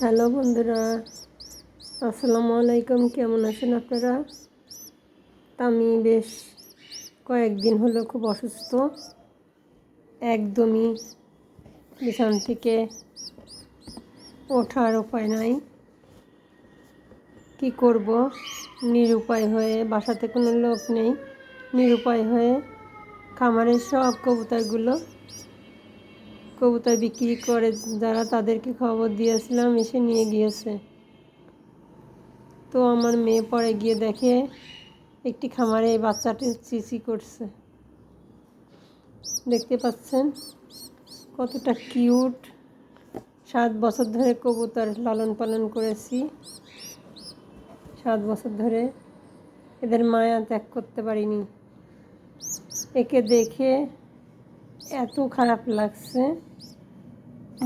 Hello বন্ধুরা, আসসালামু আলাইকুম, কেমন আছেন আপনারা? আমি বেশ কয়েকদিন হলো খুব অসুস্থ। একদমই বিছান থেকে ওঠার উপায় নাই। কি করব? নিরুপায় হয়ে বাসাতে কোনো লোক নেই। নিরুপায় হয়ে খামারের সব কবুতরগুলো কবুতর বিক্রি করে যারা তাদেরকে খবর দিয়েছিলাম এসে নিয়ে গিয়েছে। তো আমার মেয়ে পরে গিয়ে দেখে একটি খামারে এই বাচ্চাটি চিচি করছে। দেখতে পাচ্ছেন কতটা কিউট। সাত বছর ধরে কবুতর লালন পালন করেছি। সাত বছর ধরে এদের মায়া ত্যাগ করতে পারিনি। একে দেখে এত খারাপ লাগছে।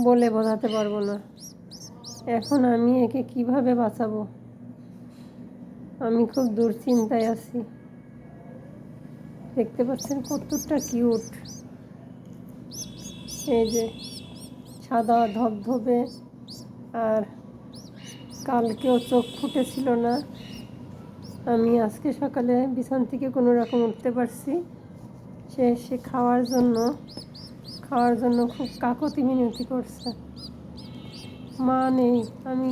বলে বোঝাতে পারব না। এখন আমি একে কীভাবে বাঁচাবো? আমি খুব দুশ্চিন্তায় আছি। দেখতে পাচ্ছেন কতটা কিউট। এই যে সাদা ধবধবে আর কালকেও চোখ ফুটেছিল না। আমি আজকে সকালে বিছান থেকে কোনো রকম উঠতে পারছি। সে সে খাওয়ার জন্য খাওয়ার জন্য খুব কাকতি মিনতি করছে। মা নেই, আমি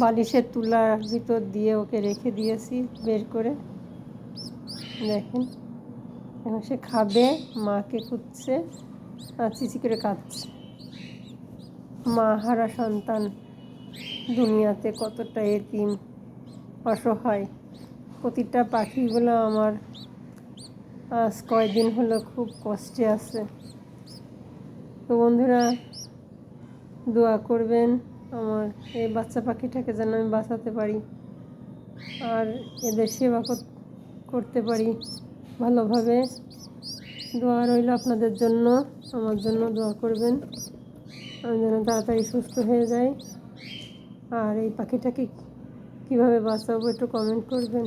বালিশের তুলার ভিতর দিয়ে ওকে রেখে দিয়েছি বের করে। দেখেন, এখন সে খাবে, মাকে খুঁজছে, আর চিচি করে কাঁদছে। মা হারা সন্তান, দুনিয়াতে কতটা এতিম, অসহায়। প্রতিটা পাখিগুলো আমার আজ কয়দিন হলো খুব কষ্টে আছে। তো বন্ধুরা, দোয়া করবেন আমার এই বাচ্চা পাখিটাকে যেন আমি বাঁচাতে পারি আর এদের সেবা করতে পারি ভালোভাবে। দোয়া রইল আপনাদের জন্য, আমার জন্য দোয়া করবেন। আমি যেন তাড়াতাড়ি সুস্থ হয়ে যাই। আর এই পাখিটাকে কীভাবে বাঁচাবো একটু কমেন্ট করবেন।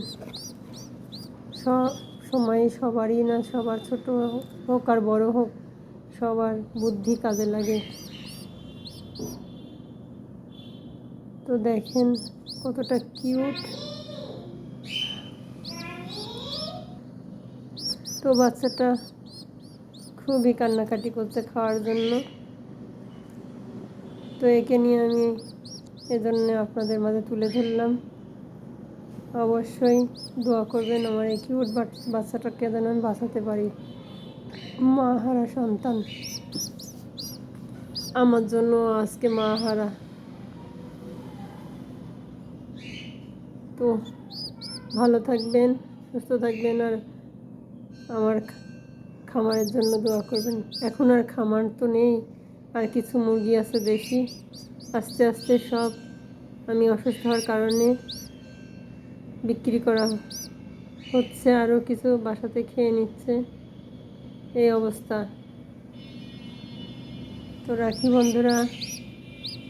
সব সময় সবারই না, সবার ছোট হোক আর বড় হোক, সবার বুদ্ধি কাজে লাগে। তো দেখেন কতটা কিউট তো বাচ্চাটা খুবই কান্নাকাটি করছে খাওয়ার জন্য। তো একে নিয়ে আমি এজন্য আপনাদের মাঝে তুলে ধরলাম। অবশ্যই দোয়া করবেন আমার এই কিউট বাচ্চাটাকে যেন আমি বাঁচাতে পারি। মা হারা সন্তান। আমার জন্য আজকে মা হারা। তো ভালো থাকবেন, সুস্থ থাকবেন আর আমার খামারের জন্য দোয়া করবেন। এখন আর খামার তো নেই, আর কিছু মুরগি আছে দেখি আস্তে আস্তে সব আমি অসুস্থ হওয়ার কারণে বিক্রি করা হচ্ছে আরও কিছু বাসাতে খেয়ে নিচ্ছে। এই অবস্থা। তো রাখি বন্ধুরা,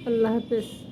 আল্লাহ হাফেজ।